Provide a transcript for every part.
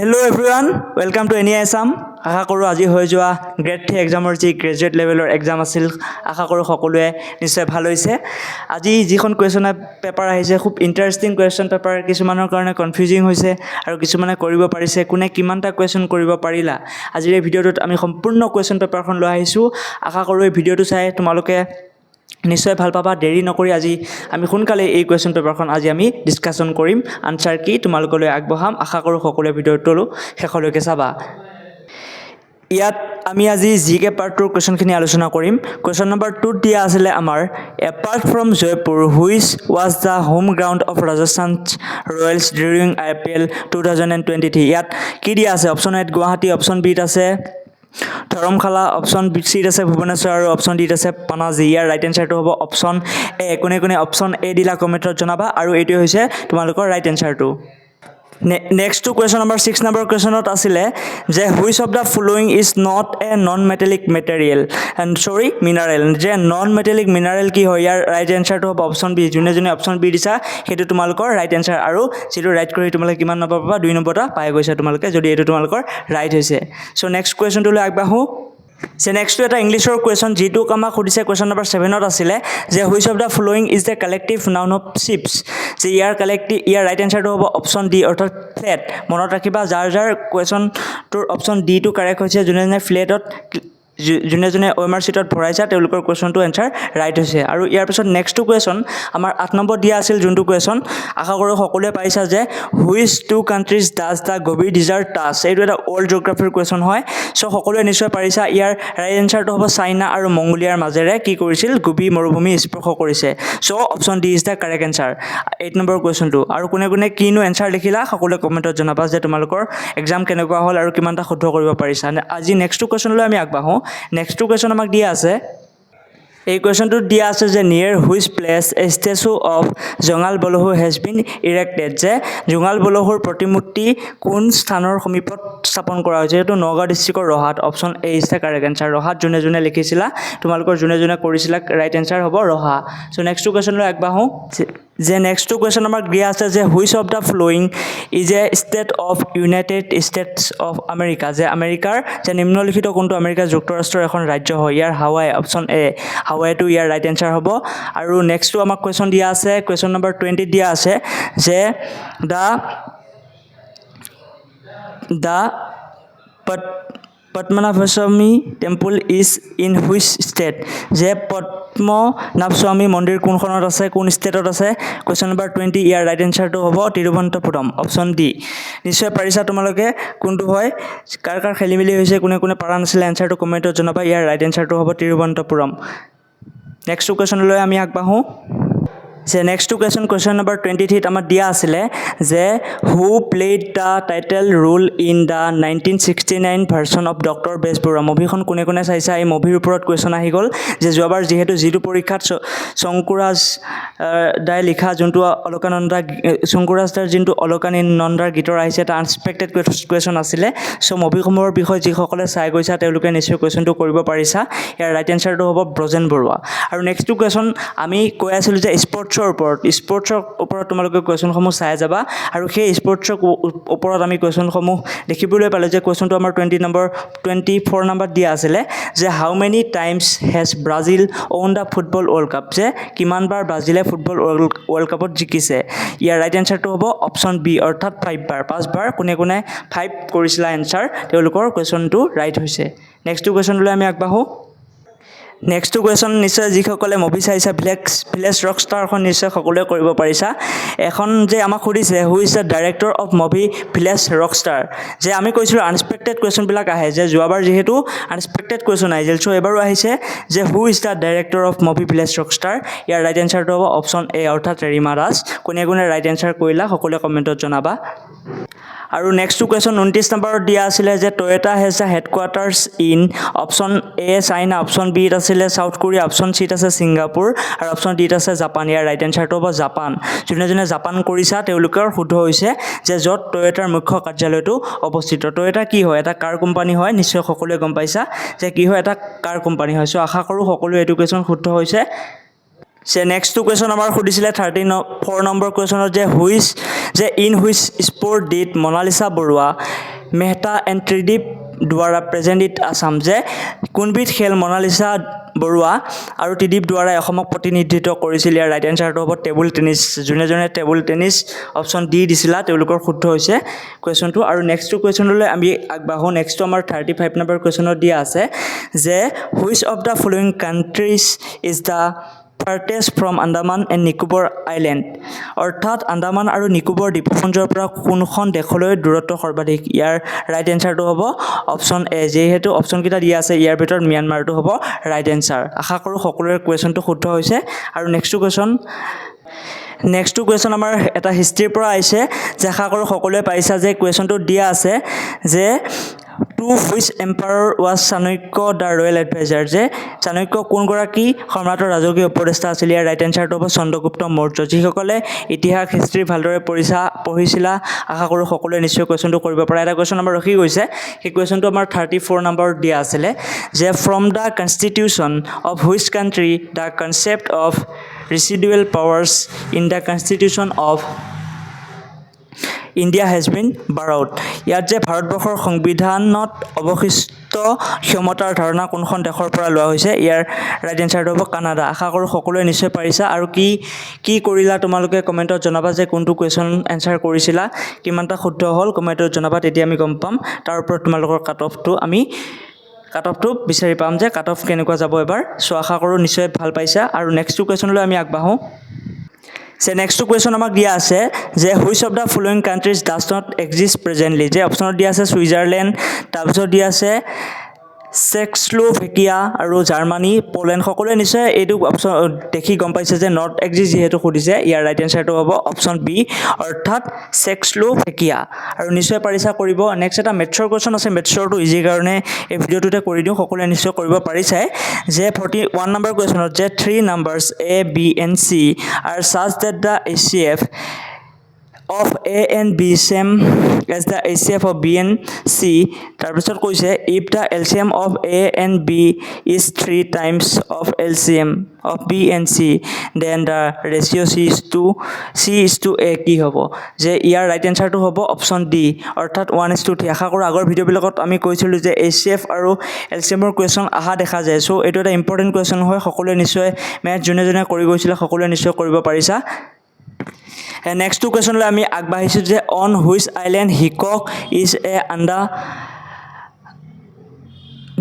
Hello' everyone welcome to NE Assam আশা কৰোঁ আজি হৈ যোৱা গ্ৰেড থ্ৰী এক্সামৰ যি গ্ৰেজুৱেট লেভেলৰ এক্সাম আছিল আশা কৰোঁ সকলোৱে নিশ্চয় ভাল হৈছে। আজি যিখন কুৱেশ্যন পেপাৰ আহিছে খুব ইণ্টাৰেষ্টিং কুৱেশ্যন পেপাৰ কিছুমানৰ কাৰণে কনফিউজিং হৈছে আৰু কিছুমানে কৰিব পাৰিছে। কোনে কিমানটা কুৱেশ্যন কৰিব পাৰিলা? আজিৰ এই ভিডিঅ'টোত আমি সম্পূৰ্ণ কুৱেশ্যন পেপাৰখন লৈ আহিছোঁ। আশা কৰোঁ এই ভিডিঅ'টো চাই তোমালোকে নিশ্চয় ভাল পাবা দেৰি নকৰি আজি আমি সোনকালে এই কুৱেশ্যন পেপাৰখন আজি আমি ডিছকাশ্যন কৰিম। আনচাৰ কি তোমালোকলৈ আগবঢ়াম আশা কৰোঁ সকলোৱে ভিডিঅ'টো শেষলৈকে চাবা। ইয়াত আমি আজি জি কে পাৰ্টটোৰ কুৱেশ্যনখিনি আলোচনা কৰিম। কুৱেশ্যন নম্বৰ টুত দিয়া আছিলে আমাৰ apart from Jaipur which was the home ground of Rajasthan Royals during I P L two thousand and twenty three ইয়াত কি দিয়া আছে? অপশ্যন এত গুৱাহাটী অপশ্যন বিত আছে ধৰমশালা অপশ্যন চিত আছে ভুৱনেশ্বৰ আৰু অপশ্যন ডিত আছে পানাজী। ইয়াৰ ৰাইট এনচাৰটো হ'ব অপশ্যন এ কোনে কোনে অপশ্যন এ দিলা কমেণ্টত জনাবা আৰু এইটোৱে হৈছে তোমালোকৰ ৰাইট এনচাৰটো নেক্সটটো কুৱেশ্যন নম্বৰ ছিক্স নম্বৰ কুৱেশ্যনত আছিলে যে which of the following is not a non metallic material and sorry mineral যে নন মেটেলিক মিনাৰেল কি হয়? ইয়াৰ ৰাইট এনচাৰটো হ'ব অপশ্যন বি যোনে যোনে অপশ্যন বি দিছা, সেইটো তোমালোকৰ ৰাইট এনচাৰ আৰু যিটো ৰাইট কৰি তোমালোকে কিমান নম্বৰ পাবা দুই নম্বৰ পাই গৈছা তোমালোকে, যদি এইটো তোমালোকৰ ৰাইট হৈছে। চ' নেক্সট কুৱেশ্যনটোলৈ আগবাঢ়োঁ। যে নেক্সটটো এটা ইংলিছৰ কুৱেশ্যন যিটোক আমাক সুধিছে কুৱেশ্যন নম্বৰ ছেভেনত আছিলে যে which of the following is the collective noun of ships যে ইয়াৰ কালেক্টিভ ইয়াৰ ৰাইট এনচাৰটো হ'ব অপশ্যন ডি অৰ্থাৎ ফ্লেট মনত ৰাখিবা যাৰ যাৰ কুৱেশ্যনটোৰ অপশ্যন ডিটো কাৰেক্ট হৈছে যোনে যোনে ফ্লেটত যোনে যোনে অ' এম আৰ চিটত ভৰাইছা তেওঁলোকৰ কুৱেশ্যনটো এনচাৰ ৰাইট হৈছে। আৰু ইয়াৰ পিছত নেক্সটটো কুৱেশ্যন আমাৰ আঠ নম্বৰ দিয়া আছিল যোনটো কুৱেশ্যন আশা কৰোঁ সকলোৱে পাৰিছা যে which two countries does the Gobi desert touch এইটো এটা ৱৰ্ল্ড জিঅ'গ্ৰাফিৰ কুৱেশ্যন হয়। চ' সকলোৱে নিশ্চয় পাৰিছা ইয়াৰ ৰাইট এনচাৰটো হ'ব চাইনা আৰু মংগোলিয়াৰ মাজেৰে কি কৰিছিল গোবী মৰুভূমি স্পৰ্শ কৰিছে। So' option D is the correct answer eight number কুৱেশ্যনটো। আৰু কোনে কোনে কিনো এনচাৰ লিখিলা সকলোৱে কমেণ্টত জনাবা যে তোমালোকৰ এক্সাম কেনেকুৱা হ'ল আৰু কিমানটা শুদ্ধ কৰিব পাৰিছা। আজি নেক্সটটো কুৱেশ্যনলৈ আমি আগবাঢ়োঁ। নেক্সটটো কুৱেশ্যন আমাক দিয়া আছে। এই কুৱেশ্যনটোত দিয়া আছে যে near which place a statue of Jongal Balahu has been erected যে জোঙাল বলহুৰ প্ৰতিমূৰ্তি কোন স্থানৰ সমীপত স্থাপন কৰা হৈছে? এইটো নগাঁও ডিষ্ট্ৰিক্টৰ ৰহাত option A is the correct answer ৰহাত যোনে যোনে লিখিছিলা, তোমালোকৰ যোনে যোনে কৰিছিলা ৰাইট এনচাৰ হ'ব ৰহা। চ' নেক্সটটো কুৱেশ্যনলৈ আগবাঢ়োঁ। যে- নেক্সটটো কুৱেশ্যন আমাক দিয়া আছে যে which of the following is a state of United States of America যে আমেৰিকাৰ, যে নিম্নলিখিত কোনটো আমেৰিকা যুক্তৰাষ্ট্ৰৰ এখন ৰাজ্য হয়? ইয়াৰ হাৱাই অপশ্যন এ হাৱাইটো ইয়াৰ ৰাইট এনচাৰ হ'ব। আৰু নেক্সটটো আমাক কুৱেশ্যন দিয়া আছে কুৱেশ্যন নম্বৰ টুৱেণ্টিত দিয়া আছে যে the the pot Padmanabhaswamy temple is in which state যে পদ্মনাভস্বামী মন্দিৰ কোনখনত আছে, কোন ষ্টেটত আছে? কুৱেশ্যন নম্বৰ টুৱেণ্টি ইয়াৰ ৰাইট এনচাৰটো হ'ব তিৰুৱন্তপুৰম অপশ্যন ডি নিশ্চয় পাৰিছা তোমালোকে কোনটো হয়? কাৰ কাৰ খেলি মেলি হৈছে, কোনে কোনে পৰা নাছিলে এনচাৰটো কমেণ্টত জনাবা, ইয়াৰ ৰাইট এনচাৰটো হ'ব তিৰুৱন্তপুৰম নেক্সট কুৱেশ্যনলৈ আমি আগবাঢ়োঁ। যে নেক্সটটো কুৱেশ্যন কুৱেশ্যন নম্বৰ টুৱেণ্টি থ্ৰীত আমাৰ দিয়া আছিলে যে who played the title role in the nineteen sixty nine version of doctor Bezbaruah মুভিখন কোনে কোনে চাইছা? এই মুভিৰ ওপৰত কুৱেশ্যন আহি গ'ল যে যোৱাবাৰ যিহেতু যিটো পৰীক্ষাত শংকুৰাজ দাই লিখা যোনটো অলকানন্দা শংকুৰাজ দাৰ যোনটো অলকানন্দাৰ গীতৰ আহিছে এটা আনএক্সপেক্টেড কুৱেশ্যন আছিলে। চ' মুভিসমূহৰ বিষয়ে যিসকলে চাই গৈছা তেওঁলোকে নিশ্চয় কুৱেশ্যনটো কৰিব পাৰিছা। ইয়াৰ ৰাইট এনচাৰটো হ'ব ব্ৰজেন বৰুৱা। আৰু নেক্সটটো কুৱেশ্যন আমি কৈ আছিলোঁ যে স্পৰ্টছৰ ওপৰত স্পৰ্টছৰ ওপৰত তোমালোকে কুৱেশ্যনসমূহ চাই যাবা আৰু সেই স্পৰ্টছৰ ওপৰত আমি কুৱেশ্যনসমূহ দেখিবলৈ পালোঁ যে কুৱেশ্যনটো আমাৰ টুৱেণ্টি নম্বৰ টুৱেণ্টি ফ'ৰ নাম্বাৰত দিয়া আছিলে যে how many times has Brazil won the football world cup যে কিমানবাৰ ব্ৰাজিলে ফুটবল ৱৰ্ল্ড ৱৰ্ল্ড কাপত জিকিছে? ইয়াৰ ৰাইট এনচাৰটো হ'ব অপশ্যন বি অৰ্থাৎ ফাইভবাৰ পাঁচবাৰ কোনে কোনে ফাইভ কৰিছিলা এনচাৰ তেওঁলোকৰ কুৱেশ্যনটো ৰাইট হৈছে। নেক্সটটো কুৱেশ্যনলৈ আমি আগবাঢ়োঁ। নেক্সটটো কুৱেশ্যন নিশ্চয় যিসকলে মুভি চাইছা ভিলেক্স ভিলেজ ৰক ষ্টাৰখন নিশ্চয় সকলোৱে কৰিব পাৰিছা। এখন যে আমাক সুধিছে who is the director of movie village rock star যে আমি কৈছিলোঁ আনএক্সপেক্টেড কুৱেশ্যনবিলাক আহে। যে যোৱাবাৰ যিহেতু আনএক্সপেক্টেড কুৱেশ্যন আহিছিল চ' এইবাৰো আহিছে যে who is the director of movie village rock star year right এনচাৰটো হ'ব অপশ্যন এ অৰ্থাৎ ৰীমা দাস। কোনে কোনে ৰাইট এনচাৰ কৰিলা, সকলোৱে কমেণ্টত জনাবা। আৰু নেক্সটটো কুৱেশ্যন ঊনত্ৰিছ নম্বৰত দিয়া আছিলে যে Toyota has the headquarters in option A China option বিত আছিলে চাউথ কোৰিয়া অপশ্যন চিত আছে ছিংগাপুৰ আৰু অপশ্যন ডিত আছে জাপান ইয়াৰ ৰাইট এনচাৰটো হ'ব জাপান যোনে যোনে জাপান কৰিছা তেওঁলোকৰ শুদ্ধ হৈছে যে য'ত টয়টাৰ মুখ্য কাৰ্যালয়টো অৱস্থিত। টয়টা কি হয়? এটা কাৰ কোম্পানী হয়? নিশ্চয় সকলোৱে গম পাইছা যে কি হয়? এটা কাৰ কোম্পানী হয়। চ' আশা কৰোঁ সকলোৱে এইটো কুৱেশ্যন শুদ্ধ হৈছে। যে নেক্সটটো কুৱেশ্যন আমাৰ সুধিছিলে থাৰ্টি ন ফ'ৰ নম্বৰ কুৱেশ্যনত যে হুইচ যে in which sport did Monalisa Baruah Mehta and Tridip Duwara present it Assam যে কোনবিধ খেল মনালিছা বৰুৱা আৰু ত্ৰিদীপ দুৱাৰাই অসমক প্ৰতিনিধিত্ব কৰিছিল? ইয়াৰ ৰাইট এনচাৰটো হ'ব টেবুল টেনিছ যোনে যোনে টেবুল টেনিছ অপশ্যন ডি দিছিলা, তেওঁলোকৰ শুদ্ধ হৈছে কুৱেশ্যনটো আৰু নেক্সটটো কুৱেশ্যনলৈ আমি আগবাঢ়োঁ। নেক্সটটো আমাৰ থাৰ্টি ফাইভ নম্বৰ কুৱেশ্যনত দিয়া আছে যে which of the following countries is the farthest from Andaman and Nicobar island অৰ্থাৎ আন্দামান আৰু নিকোবৰ দ্বীপপুঞ্জৰ পৰা কোনখন দেশলৈ দূৰত্ব সৰ্বাধিক? ইয়াৰ ৰাইট এনচাৰটো হ'ব অপশ্যন এ যিহেতু অপশ্যনকেইটা দিয়া আছে ইয়াৰ ভিতৰত ম্যানমাৰটো হ'ব ৰাইট এনচাৰ আশা কৰোঁ সকলোৰে কুৱেশ্যনটো শুদ্ধ হৈছে। আৰু নেক্সটটো কুৱেশ্যন নেক্সটটো কুৱেশ্যন আমাৰ এটা হিষ্ট্ৰীৰ পৰা আহিছে। যে আশা কৰোঁ সকলোৱে পাৰিছা যে কুৱেশ্যনটো দিয়া আছে যে to which empire was Chanakya the royal adviser যে চাণক্য কোনগৰাকী সম্ৰাটৰ ৰাজকীয় উপদেষ্টা আছিল? ইয়াৰ ৰাইট এনচাৰটো হ'ব চন্দ্ৰগুপ্ত মৌৰ্য। যিসকলে ইতিহাস হিষ্ট্ৰী ভালদৰে পঢ়িছা পঢ়িছিলা আশা কৰোঁ সকলোৱে নিশ্চয় কুৱেশ্যনটো কৰিব পৰা। এটা কুৱেশ্যন আমাৰ ৰখি গৈছে। সেই কুৱেশ্যনটো আমাৰ থাৰ্টি ফ'ৰ নম্বৰত দিয়া আছিলে যে from the constitution of which country the concept of residual powers in the constitution of India has been borrowed ইয়াত যে ভাৰতবৰ্ষৰ সংবিধানত অৱশিষ্ট ক্ষমতাৰ ধাৰণা কোনখন দেশৰ পৰা লোৱা হৈছে ইয়াৰ ৰাইট এনচাৰটো হ'ব কানাডা। আশা কৰোঁ সকলোৱে নিশ্চয় পাৰিছা। আৰু কি কি কৰিলা তোমালোকে কমেণ্টত জনাবা যে কোনটো কুৱেশ্যন এনচাৰ কৰিছিলা কিমানটা শুদ্ধ হ'ল কমেণ্টত জনাবা তেতিয়া আমি গম পাম। তাৰ ওপৰত তোমালোকৰ কাট অফটো আমি কাট অফটো বিচাৰি পাম যে কাট অফ কেনেকুৱা যাব এবাৰ। চ' আশা কৰোঁ নিশ্চয় ভাল পাইছা। আৰু নেক্সটটো কুৱেশ্যনলৈ আমি আগবাঢ়োঁ। যে নেক্সট কুৱেশ্যন আমাক দিয়া আছে, যে which of the following countries does not exist presently যে অপশ্যনত দিয়া আছে ছুইজাৰলেণ্ড তাৰপিছত দিয়া আছে চেক্সলোভেকিয়া আৰু জাৰ্মানী, পলেণ্ড, সকলোৱে নিশ্চয় এইটো অপশ্যন দেখি গম পাইছে যে নট এক্সিষ্ট যিহেতু সুধিছে, ইয়াৰ ৰাইট এনচাৰটো হ'ব অপশ্যন বি অৰ্থাৎ চেক্সলোভেকিয়া। আৰু নিশ্চয় পাৰিছা কৰিব। নেক্সট এটা মেথছৰ কুৱেশ্যন আছে মেথছৰটো ইজি কাৰণে এই ভিডিঅ'টোতে কৰি দিওঁ, সকলোৱে নিশ্চয় কৰিব পাৰিছাই। যে ফৰ্টি ওৱান নম্বৰ কুৱেশ্যনত যে three numbers A B and C are such that the H C F and B same as the H C F of B and C তাৰপিছত কৈছে if the L M of A and B is three times of L C M of B and C then the ratio' C is to C is to A কি হ'ব? যে ইয়াৰ right এনচাৰটো হ'ব option D অৰ্থাৎ one is to three আশা কৰোঁ আগৰ ভিডিঅ'বিলাকত আমি কৈছিলোঁ যে এইচ চি এফ আৰু এল চি এমৰ কুৱেশ্যন অহা দেখা যায়। চ' এইটো এটা ইম্পৰ্টেণ্ট কুৱেশ্যন হয় সকলোৱে নিশ্চয় মেথ যোনে যোনে কৰি গৈছিলে সকলোৱে নিশ্চয় কৰিব পাৰিছা। নেক্সটটো কুৱেশ্যনলৈ আমি আগবাঢ়িছোঁ যে অন হুইচ আইলেণ্ড হিকক ইজ এ আণ্ডা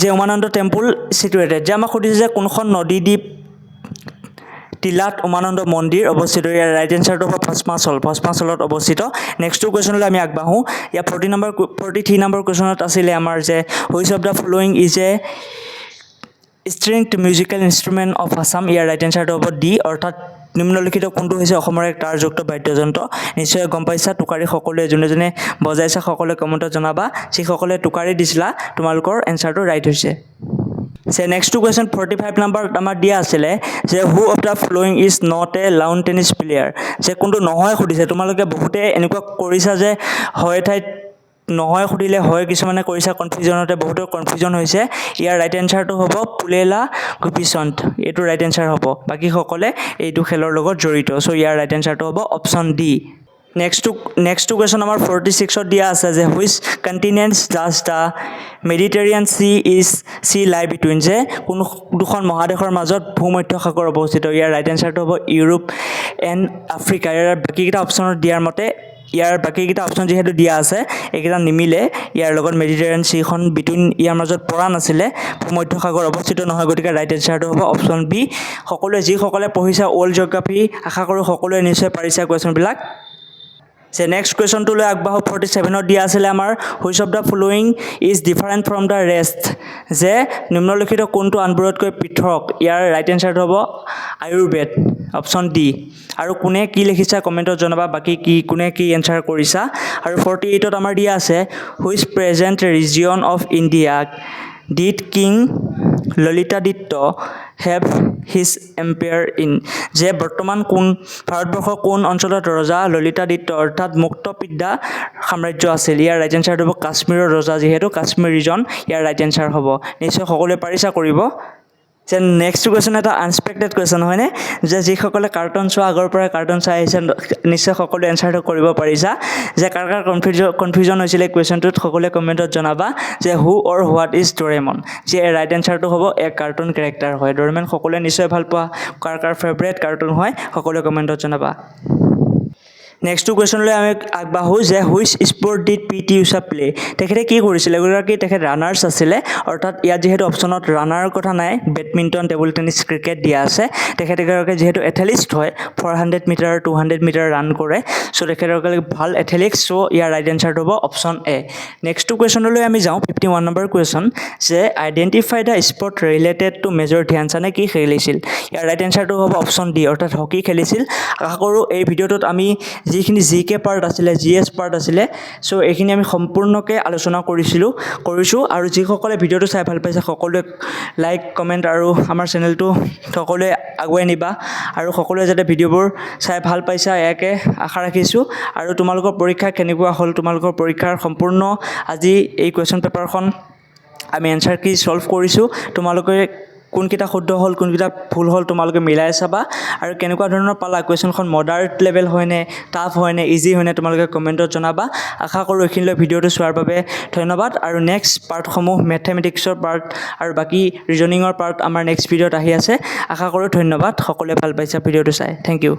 যে উমানন্দ টেম্পুল চিটুৱেটেড যে আমাক সুধিছে যে কোনখন নদী দ্বীপ টিলাত উমানন্দ মন্দিৰ অৱস্থিত ইয়াৰ ৰাইট এনচাৰটো হ'ব ভস্মাচল ভস্মাচলত অৱস্থিত। নেক্সটটো কুৱেশ্যনলৈ আমি আগবাঢ়োঁ। ইয়াৰ forty number forty three number কুৱেশ্যনত আছিলে আমাৰ যে which of the following is a stringed musical instrument of Assam year right এনচাৰটো হ'ব ডি অৰ্থাৎ নিম্নলিখিত কোনটো হৈছে অসমৰ এক তাৰযুক্ত বাদ্যযন্ত্ৰ? নিশ্চয় গম পাইছা টোকাৰী সকলোৱে যোনে যোনে বজাইছা, সকলোৱে কমেণ্টত জনাবা। যিসকলে টোকাৰী দিছিলা, তোমালোকৰ এনচাৰটো ৰাইট হৈছে। যে নেক্সটটো কুৱেশ্যন ফৰ্টি ফাইভ নাম্বাৰত আমাৰ দিয়া আছিলে যে who of the following is not a lawn tennis player যে কোনটো নহয় সুধিছে, তোমালোকে বহুতে এনেকুৱা কৰিছা যে, হয় ঠাইত নহয় সুধিলে হয় কিছুমানে কৰিছা কনফিউজনতে বহুতৰ কনফিউজন হৈছে। ইয়াৰ ৰাইট এনচাৰটো হ'ব পুলেলা গোপীচন্দ। এইটো ৰাইট এনচাৰ হ'ব। বাকীসকলে এইটো খেলৰ লগত জড়িত। চ' ইয়াৰ ৰাইট এনচাৰটো হ'ব অপশ্যন ডি নেক্সটটো নেক্সটটো কুৱেশ্যন আমাৰ ফৰ্টি ছিক্সত দিয়া আছে যে which continents does the Mediterranean sea is sea lie between যে, কোনো দুখন মহাদেশৰ মাজত ভূমধ্য সাগৰ অৱস্থিত। ইয়াৰ ৰাইট এনচাৰটো হ'ব ইউৰোপ এণ্ড আফ্ৰিকা। ইয়াৰ বাকীকেইটা অপশ্যনত দিয়াৰ মতে ইয়াৰ বাকীকেইটা অপশ্যন যিহেতু দিয়া আছে এইকেইটা নিমিলে ইয়াৰ লগত মেডিটেৰিয়ান চিখন বিটুইন ইয়াৰ মাজত পৰা নাছিলে ভূমধ্য সাগৰ অৱস্থিত নহয় গতিকে ৰাইট এনচাৰটো হ'ব অপশ্যন বি সকলোৱে যিসকলে পঢ়িছে অল্ড জিঅ'গ্ৰাফী আশা কৰোঁ সকলোৱে নিশ্চয় পাৰিছে কুৱেশ্যনবিলাক যে নেক্সট কুৱেশ্যনটোলৈ আগবাঢ়ো ফৰ্টি ছেভেনত দিয়া আছিলে আমাৰ which of the following is different from the rest যে নিম্নলিখিত কোনটো আনবোৰতকৈ পৃথক? ইয়াৰ ৰাইট এনচাৰটো হ'ব আয়ুৰ্বেদ। অপশ্যন ডি আৰু কোনে কি লিখিছা কমেণ্টত জনাবা বাকী কি কোনে কি এনচাৰ কৰিছা। আৰু ফৰ্টি এইটত আমাৰ দিয়া আছে which present region of India did king Lalitaditya have his empire in যে বৰ্তমান কোন ভাৰতবৰ্ষৰ কোন অঞ্চলত ৰজা ললিতাদিত্য অৰ্থাৎ মুক্তবিদ্যা সাম্ৰাজ্য আছিল? ইয়াৰ ৰাইট এনচাৰটো হ'ব কাশ্মীৰৰ ৰজা যিহেতু কাশ্মীৰ ৰিজন ইয়াৰ ৰাইট এনচাৰ হ'ব। নিশ্চয় সকলোৱে পাৰিছা কৰিব। যে নেক্সট কুৱেশ্যন এটা আনএক্সপেক্টেড কুৱেশ্যন হয়নে? যে যিসকলে কাৰ্টুন চোৱা আগৰ পৰাই কাৰ্টুন চাই আহিছে নিশ্চয় সকলোৱে এনচাৰটো কৰিব পাৰিছা। যে কাৰ কাৰ কনফিউজন কনফিউজন হৈছিলে কুৱেশ্যনটোত সকলোৱে কমেণ্টত জনাবা যে who or what is Doraemon যে ৰাইট এনচাৰটো হ'ব এক কাৰ্টুন কেৰেক্টাৰ হয়। ডৰেমন সকলোৱে নিশ্চয় ভাল পোৱা। কাৰ কাৰ ফেভৰেট কাৰ্টুন হয় সকলোৱে কমেণ্টত জনাবা। নেক্সটটো কুৱেশ্যনলৈ আমি আগবাঢ়োঁ যে which sport did P T Usha play তেখেতে কি কৰিছিলে? এগৰাকী তেখেত ৰানাৰ্ছ আছিলে, অৰ্থাৎ ইয়াত যিহেতু অপশ্যনত ৰানাৰ কথা নাই বেডমিণ্টন টেবুল টেনিছ ক্ৰিকেট দিয়া আছে। তেখেত এগৰাকী যিহেতু এথেলিষ্ট হয় four hundred metre two hundred metre run কৰে। চ' তেখেতসকলে ভালো এথেলিক্স চ' ইয়াৰ ৰাইট এনচাৰটো হ'ব অপশ্যন এ নেক্সটটো কুৱেশ্যনলৈ আমি যাওঁ ফিফটি ওৱান নম্বৰ কুৱেশ্যন যে identify the sport related to major ধ্যানচান্দে কি খেলিছিল? ইয়াৰ ৰাইট এনচাৰটো হ'ব অপশ্যন ডি অৰ্থাৎ হকী খেলিছিল। আশা কৰোঁ এই ভিডিঅ'টোত আমি যিখিনি জি কে পাৰ্ট আছিলে জি এছ পাৰ্ট আছিলে চ' এইখিনি আমি সম্পূৰ্ণকৈ আলোচনা কৰিছিলোঁ কৰিছোঁ আৰু যিসকলে ভিডিঅ'টো চাই ভাল পাইছে সকলোৱে লাইক কমেণ্ট আৰু আমাৰ চেনেলটো সকলোৱে আগুৱাই নিবা আৰু সকলোৱে যাতে ভিডিঅ'বোৰ চাই ভাল পাইছা ইয়াকে আশা ৰাখিছোঁ। আৰু তোমালোকৰ পৰীক্ষা কেনেকুৱা হ'ল তোমালোকৰ পৰীক্ষাৰ সম্পূৰ্ণ আজি এই কুৱেশ্যন পেপাৰখন আমি এনচাৰ কি ছল্ভ কৰিছোঁ তোমালোকে কোনকেইটা শুদ্ধ হ'ল কোনকেইটা ভুল হ'ল তোমালোকে মিলাই চাবা। আৰু কেনেকুৱা ধৰণৰ পালা? কুৱেশ্যনখন মডাৰেট লেভেল হয়নে? টাফ হয়নে? ইজি হয়নে? তোমালোকে কমেণ্টত জনাবা। আশা কৰোঁ এইখিনিলৈ ভিডিঅ'টো চোৱাৰ বাবে ধন্যবাদ। আৰু নেক্সট পাৰ্টসমূহ মেথমেটিক্সৰ পাৰ্ট আৰু বাকী ৰিজনিঙৰ পাৰ্ট আমাৰ নেক্সট ভিডিঅ'ত আহি আছে। আশা কৰোঁ ধন্যবাদ। সকলোৱে ভাল পাইছা ভিডিঅ'টো চাই। Thank U